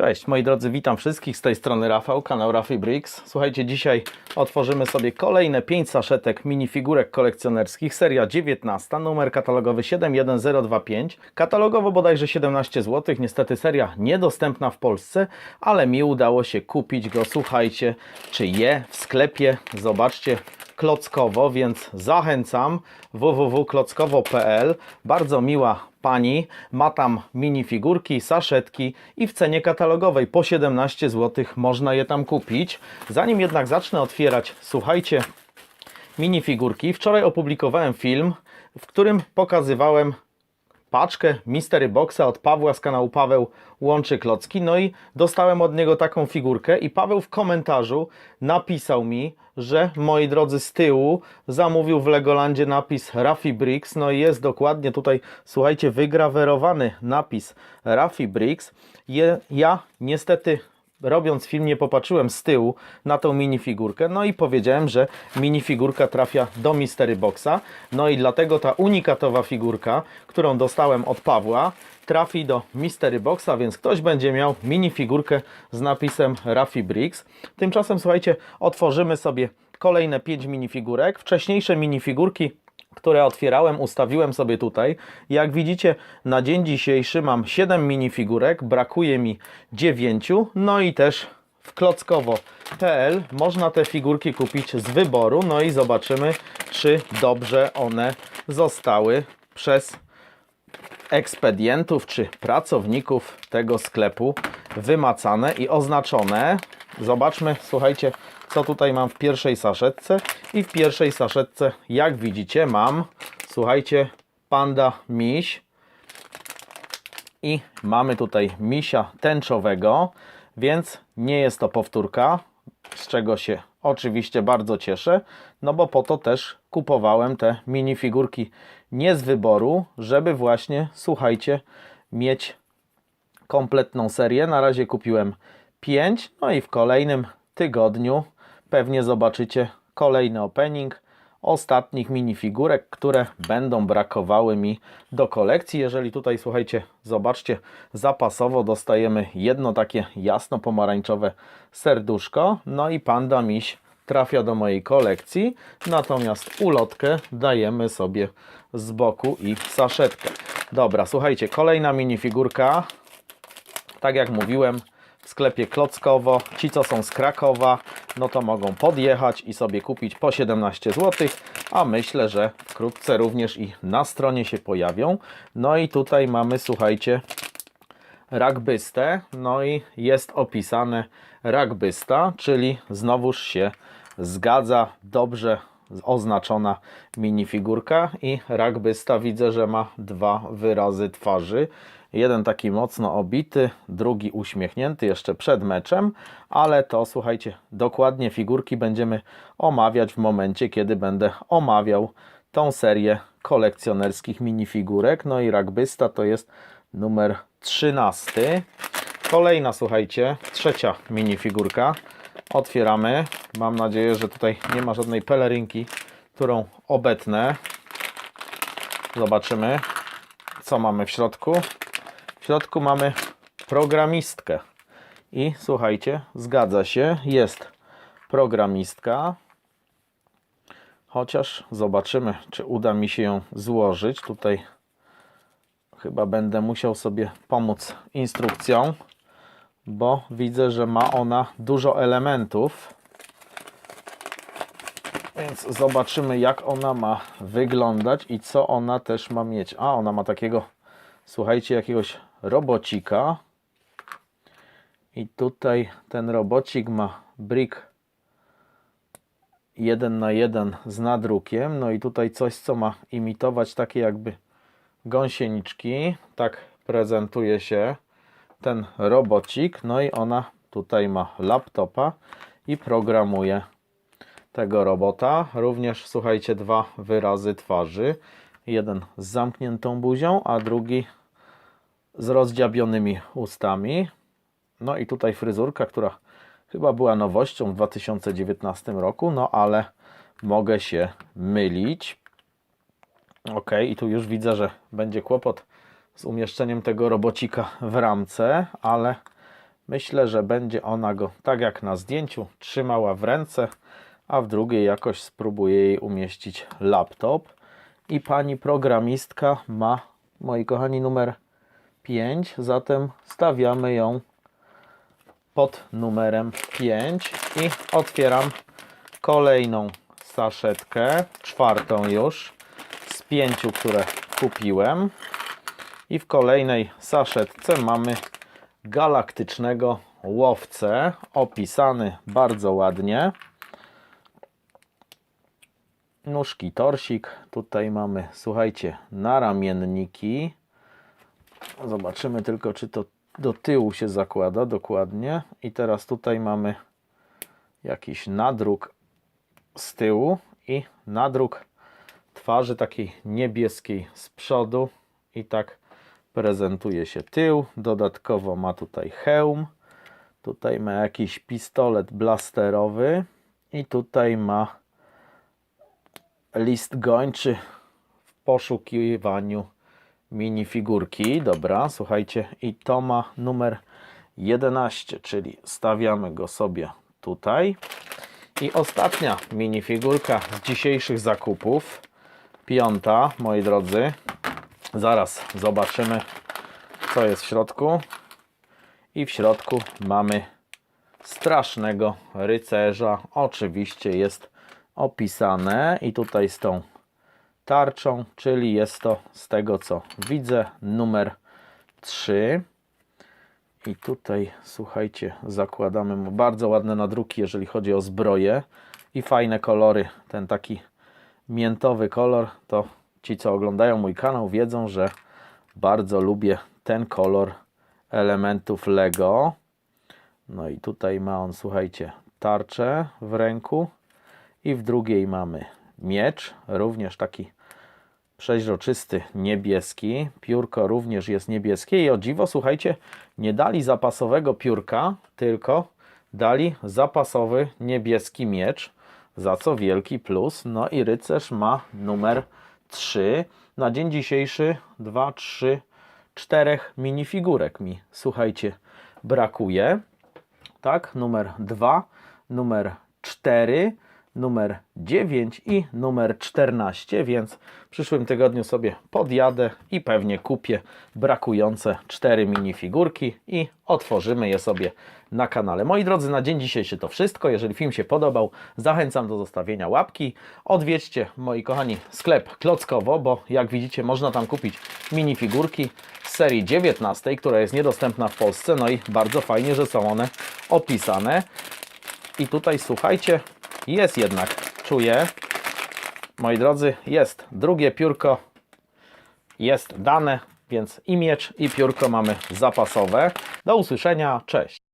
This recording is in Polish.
Cześć moi drodzy, witam wszystkich z tej strony Rafał, kanał Rafi Bricks. Słuchajcie, dzisiaj otworzymy sobie kolejne 5 saszetek minifigurek kolekcjonerskich, seria 19, numer katalogowy 71025. Katalogowo bodajże 17 zł, niestety seria niedostępna w Polsce, ale mi udało się kupić go, słuchajcie, czy je w sklepie, zobaczcie, klockowo, więc zachęcam www.klockowo.pl. Bardzo miła pani, ma tam minifigurki, saszetki i w cenie katalogowej po 17 zł można je tam kupić. Zanim jednak zacznę otwierać, słuchajcie, minifigurki. Wczoraj opublikowałem film, w którym pokazywałem paczkę Mystery Boxa od Pawła z kanału Paweł Łączy Klocki. No i dostałem od niego taką figurkę i Paweł w komentarzu napisał mi, że moi drodzy z tyłu zamówił w Legolandzie napis Rafi Bricks. No i jest dokładnie tutaj, słuchajcie, wygrawerowany napis Rafi Bricks. Je, ja niestety robiąc film nie popatrzyłem z tyłu na tą minifigurkę, no i powiedziałem, że minifigurka trafia do Mystery Boxa, no i dlatego ta unikatowa figurka, którą dostałem od Pawła, trafi do Mystery Boxa, więc ktoś będzie miał minifigurkę z napisem Rafi Bricks. Tymczasem, słuchajcie, otworzymy sobie kolejne 5 minifigurek. Wcześniejsze minifigurki które otwierałem, ustawiłem sobie tutaj. Jak widzicie, na dzień dzisiejszy mam 7 minifigurek, brakuje mi 9. No i też w klockowo.pl można te figurki kupić z wyboru. No i zobaczymy, czy dobrze one zostały przez ekspedientów czy pracowników tego sklepu wymacane i oznaczone. Zobaczmy, słuchajcie, co tutaj mam w pierwszej saszetce. I w pierwszej saszetce, jak widzicie, mam, słuchajcie, panda miś. I mamy tutaj misia tęczowego, więc nie jest to powtórka, z czego się oczywiście bardzo cieszę, no bo po to też kupowałem te minifigurki nie z wyboru, żeby właśnie, słuchajcie, mieć kompletną serię. Na razie kupiłem 5, no i w kolejnym tygodniu pewnie zobaczycie kolejny opening ostatnich minifigurek, które będą brakowały mi do kolekcji. Jeżeli tutaj, słuchajcie, zobaczcie, zapasowo dostajemy jedno takie jasno-pomarańczowe serduszko, no i panda miś trafia do mojej kolekcji, natomiast ulotkę dajemy sobie z boku i saszetkę. Dobra, słuchajcie, kolejna minifigurka, tak jak mówiłem, w sklepie Klockowo. Ci, co są z Krakowa, no to mogą podjechać i sobie kupić po 17 zł, a myślę, że wkrótce również i na stronie się pojawią. No i tutaj mamy, słuchajcie, ragbystę, no i jest opisane ragbysta, czyli znowuż się zgadza dobrze oznaczona minifigurka i ragbysta widzę, że ma dwa wyrazy twarzy. Jeden taki mocno obity, drugi uśmiechnięty jeszcze przed meczem, ale to słuchajcie, dokładnie figurki będziemy omawiać w momencie, kiedy będę omawiał tą serię kolekcjonerskich minifigurek. No i rugbysta to jest numer 13. Kolejna, słuchajcie, trzecia minifigurka. Otwieramy. Mam nadzieję, że tutaj nie ma żadnej pelerynki, którą obetnę. Zobaczymy, co mamy w środku. Środku mamy programistkę. I słuchajcie, zgadza się, jest programistka. Chociaż zobaczymy, czy uda mi się ją złożyć. Tutaj chyba będę musiał sobie pomóc instrukcją, bo widzę, że ma ona dużo elementów. Więc zobaczymy, jak ona ma wyglądać i co ona też ma mieć. A, ona ma takiego, słuchajcie, jakiegoś robocika. I tutaj ten robocik ma brick 1 na 1 z nadrukiem. No i tutaj coś, co ma imitować takie jakby gąsieniczki. Tak prezentuje się ten robocik. No i ona tutaj ma laptopa i programuje tego robota. Również, słuchajcie, dwa wyrazy twarzy. Jeden z zamkniętą buzią, a drugi z rozdziabionymi ustami. No i tutaj fryzurka, która chyba była nowością w 2019 roku, no ale mogę się mylić. Ok, i tu już widzę, że będzie kłopot z umieszczeniem tego robocika w ramce, ale Myślę, że będzie ona go tak jak na zdjęciu trzymała w ręce, a w drugiej jakoś spróbuję jej umieścić laptop. I pani programistka ma, moi kochani, numer 5, zatem stawiamy ją pod numerem 5 i otwieram kolejną saszetkę, czwartą już z pięciu, które kupiłem. I w kolejnej saszetce mamy galaktycznego łowcę, opisany bardzo ładnie. Nóżki torsik, tutaj mamy, słuchajcie, naramienniki. Zobaczymy tylko, czy to do tyłu się zakłada dokładnie. I teraz tutaj mamy jakiś nadruk z tyłu i nadruk twarzy takiej niebieskiej z przodu i tak prezentuje się tył. Dodatkowo ma tutaj hełm. Tutaj ma jakiś pistolet blasterowy i tutaj ma list gończy w poszukiwaniu minifigurki. Dobra, słuchajcie, i to ma numer 11, czyli stawiamy go sobie tutaj. I ostatnia minifigurka z dzisiejszych zakupów, piąta, moi drodzy. Zaraz zobaczymy, co jest w środku. I w środku mamy strasznego rycerza. Oczywiście jest opisane i tutaj z tą tarczą, czyli jest to z tego co widzę numer 3. I tutaj słuchajcie, zakładamy mu bardzo ładne nadruki, jeżeli chodzi o zbroję i fajne kolory. Ten taki miętowy kolor, to ci co oglądają mój kanał wiedzą, że bardzo lubię ten kolor elementów Lego. No i tutaj ma on, słuchajcie, tarczę w ręku i w drugiej mamy miecz, również taki przeźroczysty niebieski. Piórko również jest niebieskie i o dziwo, słuchajcie, nie dali zapasowego piórka, tylko dali zapasowy niebieski miecz, za co wielki plus. No i rycerz ma numer 3. Na dzień dzisiejszy 2, 3, 4 minifigurek mi, słuchajcie, brakuje. Tak, numer 2, numer 4, numer 9 i numer 14, więc w przyszłym tygodniu sobie podjadę i pewnie kupię brakujące 4 minifigurki i otworzymy je sobie na kanale. Moi drodzy, na dzień dzisiejszy to wszystko. Jeżeli film się podobał, zachęcam do zostawienia łapki. Odwiedźcie, moi kochani, sklep Klockowo, bo jak widzicie, można tam kupić minifigurki z serii 19, która jest niedostępna w Polsce. No i bardzo fajnie, że są one opisane. I tutaj słuchajcie, jest jednak, czuję, moi drodzy, jest drugie piórko, jest dane, więc i miecz, i piórko mamy zapasowe. Do usłyszenia, cześć!